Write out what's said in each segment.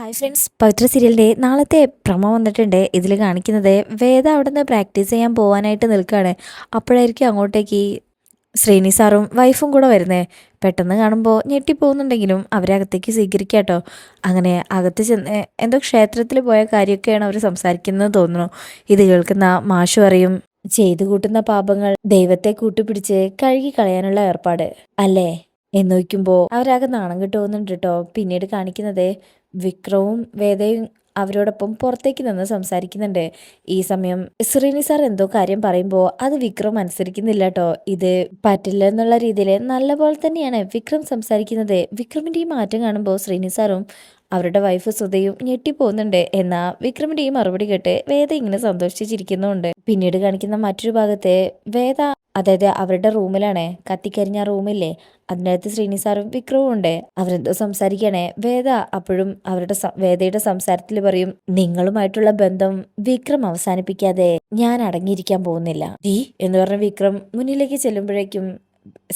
Hi friends പവിത്ര സീരിയലിന്റെ നാളത്തെ promo വന്നിട്ടുണ്ട്. ഇതിൽ കാണിക്കുന്നത് വേദ അവിടെ നിന്ന് പ്രാക്ടീസ് ചെയ്യാൻ പോകാനായിട്ട് നിൽക്കുകയാണ് അപ്പോഴായിരിക്കും അങ്ങോട്ടേക്ക് ശ്രീനി സാറും വൈഫും കൂടെ വരുന്നത് പെട്ടെന്ന് കാണുമ്പോൾ ഞെട്ടിപ്പോകുന്നുണ്ടെങ്കിലും അവരെ അകത്തേക്ക് സ്വീകരിക്കാട്ടോ അങ്ങനെ അകത്ത് ചെന്ന് എന്തോ ക്ഷേത്രത്തിൽ പോയ കാര്യമൊക്കെയാണ് അവർ സംസാരിക്കുന്നത് തോന്നുന്നു. ഇത് കേൾക്കുന്ന മാഷു അറിയും ചെയ്തു കൂട്ടുന്ന പാപങ്ങൾ ദൈവത്തെ കൂട്ടുപിടിച്ച് കഴുകി കളയാനുള്ള ഏർപ്പാട്. അല്ലേ? എന്ന് നോക്കുമ്പോൾ അവരാകെ നാണം കിട്ടുമെന്നുണ്ട് കേട്ടോ പിന്നീട് കാണിക്കുന്നത് വിക്രവും വേദയും അവരോടൊപ്പം പുറത്തേക്ക് നിന്ന് സംസാരിക്കുന്നുണ്ട്. ഈ സമയം ശ്രീനി സാർ എന്തോ കാര്യം പറയുമ്പോൾ അത് വിക്രം അനുസരിക്കുന്നില്ല കേട്ടോ ഇത് പറ്റില്ല എന്നുള്ള രീതിയിൽ നല്ലപോലെ തന്നെയാണ് വിക്രം സംസാരിക്കുന്നത്. വിക്രമിന്റെ ഈ മാറ്റം കാണുമ്പോൾ ശ്രീനി സാറും അവരുടെ വൈഫ് സുധയും ഞെട്ടിപ്പോകുന്നുണ്ട് എന്നാ വിക്രമിന്റെ ഈ മറുപടി കേട്ട് വേദ ഇങ്ങനെ സന്തോഷിച്ചിരിക്കുന്നുണ്ട്. പിന്നീട് കാണിക്കുന്ന മറ്റൊരു ഭാഗത്തെ വേദ അതായത് അവരുടെ റൂമിലാണ്. കത്തിക്കരിഞ്ഞ റൂമില്ലേ? അതിനകത്ത് ശ്രീനിസാറും വിക്രവും ഉണ്ട്. അവരെന്തോ സംസാരിക്കണേ. വേദ അപ്പോഴും അവരുടെ വേദയുടെ സംസാരത്തിൽ പറയും നിങ്ങളുമായിട്ടുള്ള ബന്ധം വിക്രം അവസാനിപ്പിക്കാതെ ഞാൻ അടങ്ങിയിരിക്കാൻ പോകുന്നില്ല. ഡീ എന്ന് പറഞ്ഞ വിക്രം മുന്നിലേക്ക് ചെല്ലുമ്പോഴേക്കും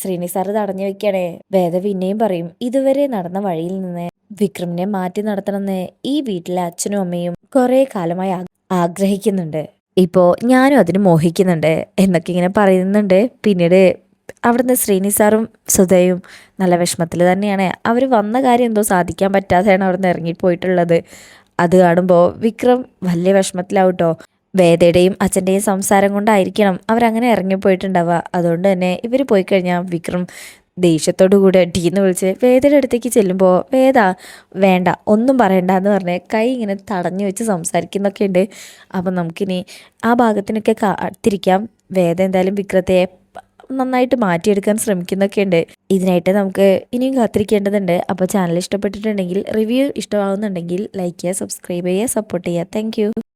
ശ്രീനി സാറ് തടഞ്ഞു വെക്കണേ. വേദ പിന്നെയും പറയും ഇതുവരെ നടന്ന വഴിയിൽ നിന്ന് വിക്രമിനെ മാറ്റി നടത്തണമെന്ന് ഈ വീട്ടിലെ അച്ഛനും അമ്മയും കുറെ കാലമായി ആഗ്രഹിക്കുന്നുണ്ട്. ഇപ്പോ ഞാനും അതിന് മോഹിക്കുന്നുണ്ട് എന്നൊക്കെ ഇങ്ങനെ പറയുന്നുണ്ട്. പിന്നീട് അവിടുന്ന് ശ്രീനി സാറും സുധയും നല്ല വിഷമത്തിൽ തന്നെയാണ്. അവർ വന്ന കാര്യം എന്തോ സാധിക്കാൻ പറ്റാതെയാണ് അവിടുന്ന് ഇറങ്ങിപ്പോയിട്ടുള്ളത്. അത് കാണുമ്പോൾ വിക്രം വലിയ വിഷമത്തിലാവട്ടോ വേദയുടെയും അച്ഛന്റെയും സംസാരം കൊണ്ടായിരിക്കണം അവരങ്ങനെ ഇറങ്ങിപ്പോയിട്ടുണ്ടാവുക. അതുകൊണ്ട് തന്നെ ഇവർ പോയി കഴിഞ്ഞാൽ വിക്രം ദേഷ്യത്തോടു കൂടെ ടീന്ന് വിളിച്ച് വേദയുടെ അടുത്തേക്ക് ചെല്ലുമ്പോൾ വേദ വേണ്ട ഒന്നും പറയണ്ട എന്ന് പറഞ്ഞ് കൈ ഇങ്ങനെ തടഞ്ഞു വെച്ച് സംസാരിക്കുന്നൊക്കെ ഉണ്ട് അപ്പം നമുക്കിനി ആ ഭാഗത്തിനൊക്കെ കാത്തിരിക്കാം വേദ എന്തായാലും വിക്രത്തെ നന്നായിട്ട് മാറ്റിയെടുക്കാൻ ശ്രമിക്കുന്നൊക്കെ ഉണ്ട് ഇതിനായിട്ട് നമുക്ക് ഇനിയും കാത്തിരിക്കേണ്ടതുണ്ട്. അപ്പോൾ ചാനൽ ഇഷ്ടപ്പെട്ടിട്ടുണ്ടെങ്കിൽ റിവ്യൂ ഇഷ്ടമാവുന്നുണ്ടെങ്കിൽ ലൈക്ക് ചെയ്യുക സബ്സ്ക്രൈബ് ചെയ്യുക സപ്പോർട്ട് ചെയ്യുക. താങ്ക്